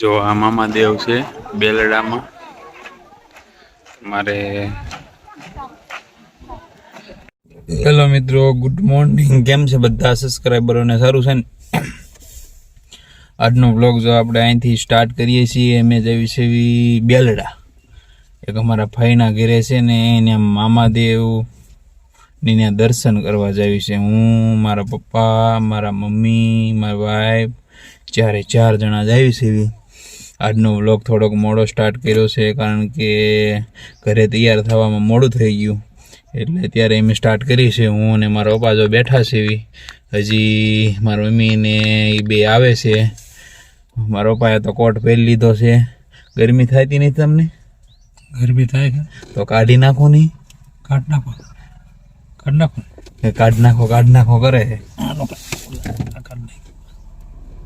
જો આ મામાદેવ છે, બેલડામાં. મારે હેલો મિત્રો, ગુડ મોર્નિંગ. કેમ છે બધા સબસ્ક્રાઈબરોને સારું છે ને? આજનો બ્લોગ જો આપણે અહીંથી સ્ટાર્ટ કરીએ છીએ અમે જઈએ છે બેલડા. એક અમારા ભાઈના ઘરે છે ને, એને મામાદેવની ત્યાં દર્શન કરવા જાવી છે. હું, મારા પપ્પા, મારા મમ્મી, મારા વાઈફ ચારે ચાર જણા જાવી છે આજનો વ્લોગ થોડોક મોડો સ્ટાર્ટ કર્યો છે કારણ કે ઘરે તૈયાર થવામાં મોડું થઈ ગયું. એટલે ત્યારે એમ સ્ટાર્ટ કરી છે. હું અને મારા પપ્પા જો બેઠા છે એવી. હજી મારા મમ્મી ને એ બે આવે છે. મારા પપ્પાએ તો કોટ પહેરી લીધો છે. ગરમી થતી નહીં તમને? ગરમી થાય છે. તો કાઢી નાખો નહીં? કાઢ નાખો. કાઢ નાખો. કાઢ નાખો કાઢ નાખો કરે છે.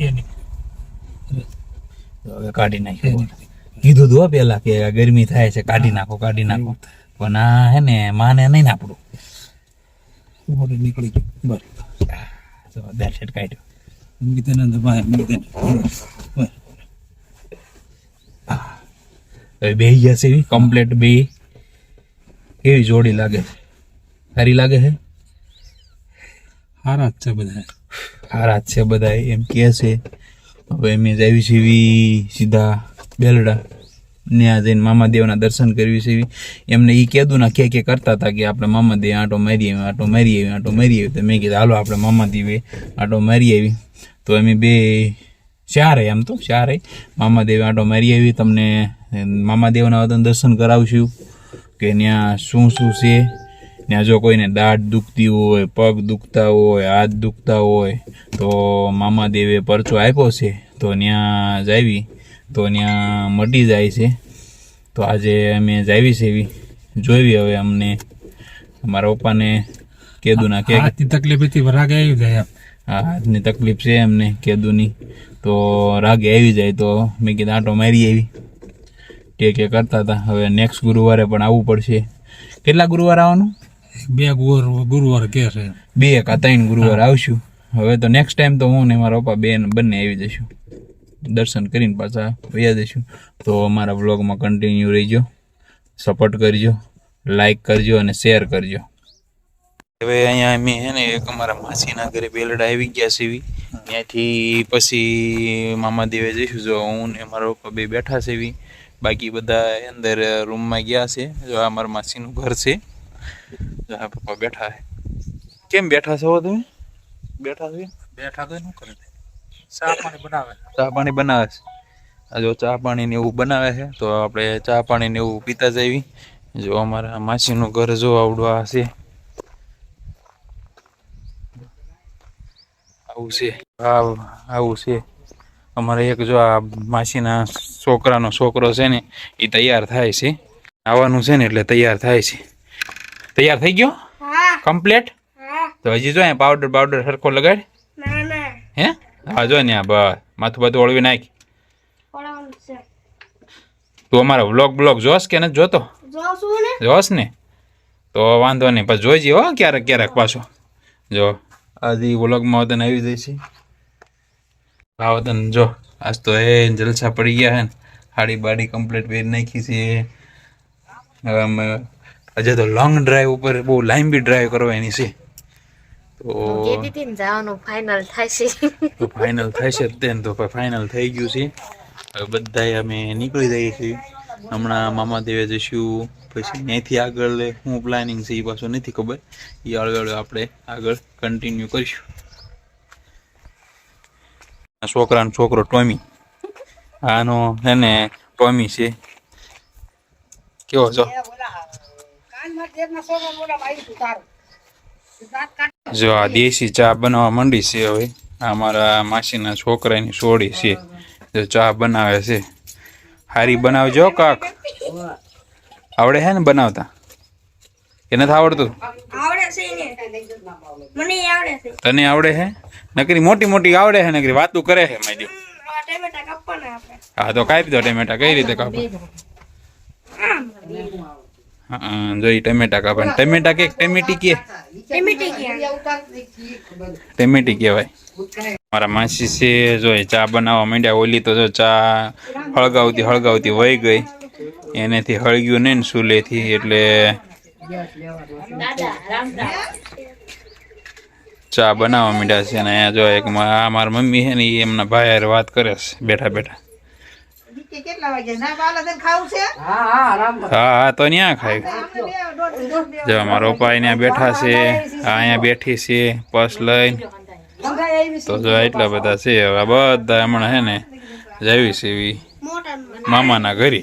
એ નહીં. હવે કાઢી નાખ્યું કીધું તું પેલા કે ગરમી થાય છે કાઢી નાખો કાઢી નાખો. પણ આ હે ને માને નહીં આપણું. નીકળી ગયું. બરાબર તો કાઢ્યો. હવે બે ગયા છે કમ્પ્લેટ બે કેવી જોડી લાગે છે? સારી લાગે છે? સારા જ છે બધા હારા જ છે બધા એમ કે છે. હવે અમે છે એવી સીધા બેલડા. ત્યાં જઈને મામાદેવના દર્શન કરવી છે એવી એમને એ કીધું ના કે કે કરતા હતા કે આપણે મામાદેવ આંટો મારી આવી આંટો મારી આવી આંટો મારી આવી તો મેં કીધું, હાલો, આપણે મામાદેવે આંટો મારી આવી તો અમે બે, ચારે એમ તો, ચારે મામાદેવે આંટો મારી આવી તમને મામાદેવના દર્શન કરાવશું કે ત્યાં શું શું છે? ત્યાં જો કોઈને દાઢ દુખતી હોય પગ દુખતા હોય હાથ દુખતા હોય તો મામાદેવે પરચો આપ્યો છે. તો ત્યાં જાવી તો ત્યાં મટી જાય છે. તો આજે અમે જાવી છે એવી. જોઈવી હવે અમને. મારા પપ્પાને કીધું ના કે તકલીફ હતી રાગે આવી જાય આ હાથની તકલીફ છે એમને કેદુની. તો રાગે આવી જાય તો મેં કીધું આંટો મારી આવી. કે કે કરતા હતા. હવે નેક્સ્ટ ગુરુવારે પણ આવવું પડશે. કેટલા ગુરુવાર આવવાનું? બે ગુરુ ગુરુવાર કે છે. બે કા ત્રણ ગુરુવાર આવશું. હવે તો નેક્સ્ટ ટાઈમ તો હું ને મારા પપ્પા બેન બંને આવી જશું દર્શન કરીને પાછા વયા જઈશું. તો અમારા બ્લોગમાં કન્ટિન્યુ રહીજો. સપોર્ટ કરજો. લાઈક કરજો અને શેર કરજો. હવે અહીંયા અમે હે ને એક અમારા માસીના ઘરે બેલડા આવી ગયા છે એવી. ત્યાંથી પછી મામાદેવે જઈશું. જો હું ને મારા પપ્પા બે બેઠા છે એવી. બાકી બધા અંદર રૂમમાં ગયા છે. જો આ મારા માસીનું ઘર છે. જો પપ્પા બેઠા છે. કેમ બેઠા છો તમે? બેઠા છો બેઠા તો શું કરે? ચા પાણી બનાવે. ચા પાણી બનાવે છે. જો ચા પાણી ને એવું બનાવે છે તો આપણે ચા પાણી ને એવું પીતા જઈએ જો અમારા માસીનું ઘર જો આવડવા હશે આવું છે. આવું છે. અમારે એક જો આ માસીના છોકરાનો છોકરો છે ને એ તૈયાર થાય છે. આવવાનું છે ને એટલે તૈયાર થાય છે. તૈયાર થઈ ગયો? કમ્પ્લેટ તો હજી જો પાવડર પાવડર સરખો લગાડ. હે? હા જો ને બસ માથું બાથું ઓળવી નાખ. તું અમારો વ્લોગ બ્લોગ જોશ કે નથી જોતો? જોશ ને. તો વાંધો નહીં પછી જોઈજે હો ક્યારેક ક્યારેક પાછો. જો આજે વ્લોગમાં વતન આવી જાય છે. આ વતન જો આજ તો એ જલસા પડી ગયા હે ને. હાડી બાડી કમ્પ્લીટ પહેરી નાખી છે. હવે અમે હજે તો લોંગ ડ્રાઈવ ઉપર બહુ લાંબી ડ્રાઈવ કરવાની છે. તો જવાનું ફાઇનલ થાય છે. તો ફાઇનલ થાય છે તે ફાઇનલ થઈ ગયું છે. હવે બધાય અમે નીકળી જઈએ છીએ. હમણાં મામાદેવે જઈશું પછી ત્યાંથી આગળ શું પ્લાનિંગ છે એ પાછું નથી ખબર. એ હળવે આપણે આગળ કન્ટિન્યુ કરીશું. છોકરાનો છોકરો ટોમી. આનો હે ને ટોમી છે. કેવો છો? જો આ દેશી ચા બનાવવા માંડી છે હવે. અમારા માસીના છોકરાની સોડી છે. જો ચા બનાવે છે. હારી બનાવજો કાક. આવડે છે ને બનાવતા? કે નથી આવડતું? આવડે છે ને મને આવડે છે. તને આવડે હે? નકરી મોટી મોટી આવડે હે નકરી વાતું કરે હે મારી આ ટમેટા કાપવાના આપણે હા તો કાપી દો ટમેટા કઈ રીતે કાપો? હા જો ઈ ટમેટા કાપે. ટમેટા કે ટમેટી કે? ટમેટી કહેવાય. મારા માસી છે જોઈ ચા બનાવવા માંડ્યા ઓલી તો જો ચા હળગાવતી હળગાવતી વહી ગઈ. એનેથી હળગ્યું નહીં ને સુલેથી એટલે ચા બનાવવા માંડ્યા છે અને જો એક મારા મમ્મી છે ને એ એમના ભાઈ હારે વાત કરે છે બેઠા બેઠા. કેટલા વાગે? ના બાલા ખાવું છે? હા હા તો ન્યા ખાય. જો મારા પપ્પા અહીંયા બેઠા છે. અહીંયા બેઠી છે પર્સ લઈને. તો જો એટલા બધા છે હવે. બધા હમણાં હે ને જાવી છે એવી મામાના ઘરે.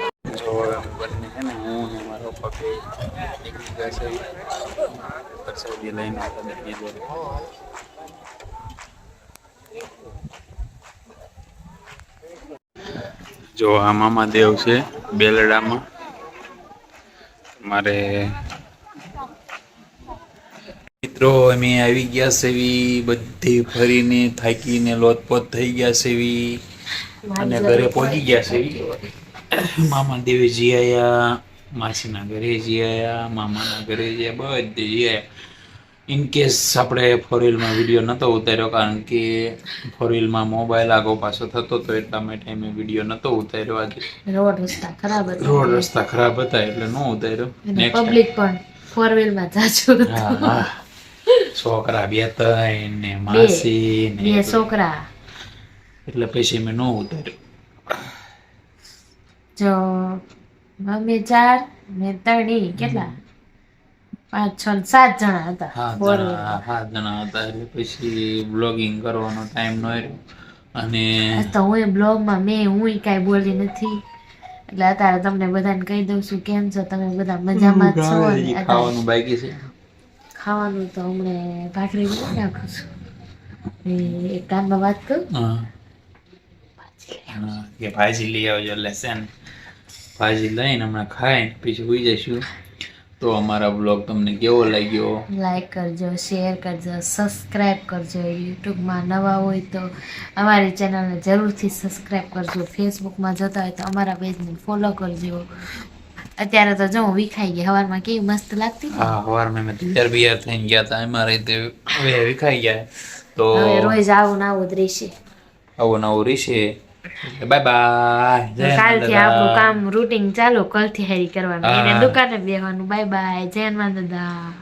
જો હવે અમે બંને છે ને હું ને મારો પપ્પા બે છે પરસાદી લઈને દઈએ જોડે. જો આ મામા દેવ છે, બેલડામાં. મારે મિત્રો અમે આવી ગયા છે એવી બધી ફરીને, થાકીને લોતપોત થઈ ગયા છે એવી. અને ઘરે પહોંચી ગયા છે મામા દેવે જી આયા. માસીના ઘરે જી આયા મામાના ઘરે જયા બધે જી આયા. ઇન કેસ આપણે ફોર વ્હીલમાં વીડિયો નહોતો ઉતાર્યો કારણ કે ફોરવ્હીલમાં મોબાઈલ આગો પાછો થતો હતો એટલા માટે મેં વીડિયો નહોતો ઉતાર્યો આજે. રોડ રસ્તા ખરાબ હતા. રોડ રસ્તા ખરાબ હતા એટલે ન ઉતાર્યો. પબ્લિક પણ ફોર વ્હીલમાં જાજુ હા છોકરા બે ત્રણ ને માસી ને બે છોકરા. એટલે પછી મેં ન ઉતાર્યો. જો મમ્મી ચાર ને ત્રણ કેટલા? પાંચ છ ને સાત જણા હતા. સાત જણા હતા એટલે પછી બ્લોગિંગ કરવાનો ટાઈમ નો અને તો હું બ્લોગમાં મેં હું કાંઈ બોલી નથી. એટલે અત્યારે તમને બધાને કહી દઉં છું કેમ છો? તમે બધા મજામાં છો? ખાવાનું બાકી છે? ખાવાનું તો હમણે ભાખરી બનાવી નાખું છું. એક કાનમાં વાત કરું? કે ભાજી લઈ આવજો એટલે છે ને. ભાજી લઈને હમણાં ખાઈ પછી સુઈ જઈશું. તો અમારા બ્લોગ તમને કેવો લાગ્યો? લાઈક કરજો શેર કરજો સબસ્ક્રાઈબ કરજો. યુટ્યુબમાં નવા હોય તો અમારી ચેનલને જરૂરથી સબસ્ક્રાઈબ કરજો. ફેસબુકમાં જોતા હોય તો અમારા પેજને ફોલો કરજો. અત્યારે તો જો વિખાઈ ગઈ હવારમાં કેવી મસ્ત લાગતી હા સવારમાં મેં તૈયાર બિયાર થઈને ગયા હતા. એમાં રીતે વિખાઈ ગયા. તો રોજ આવું ને આવું જ રહેશે. આવું નવું રહેશે. બાય બાય કાલથી આપણું કામ રૂટિન ચાલુ. કલથી હેરી કરવાનું. એને દુકાને બેહવાનું. બાય બાય જય હનુમાન દાદા.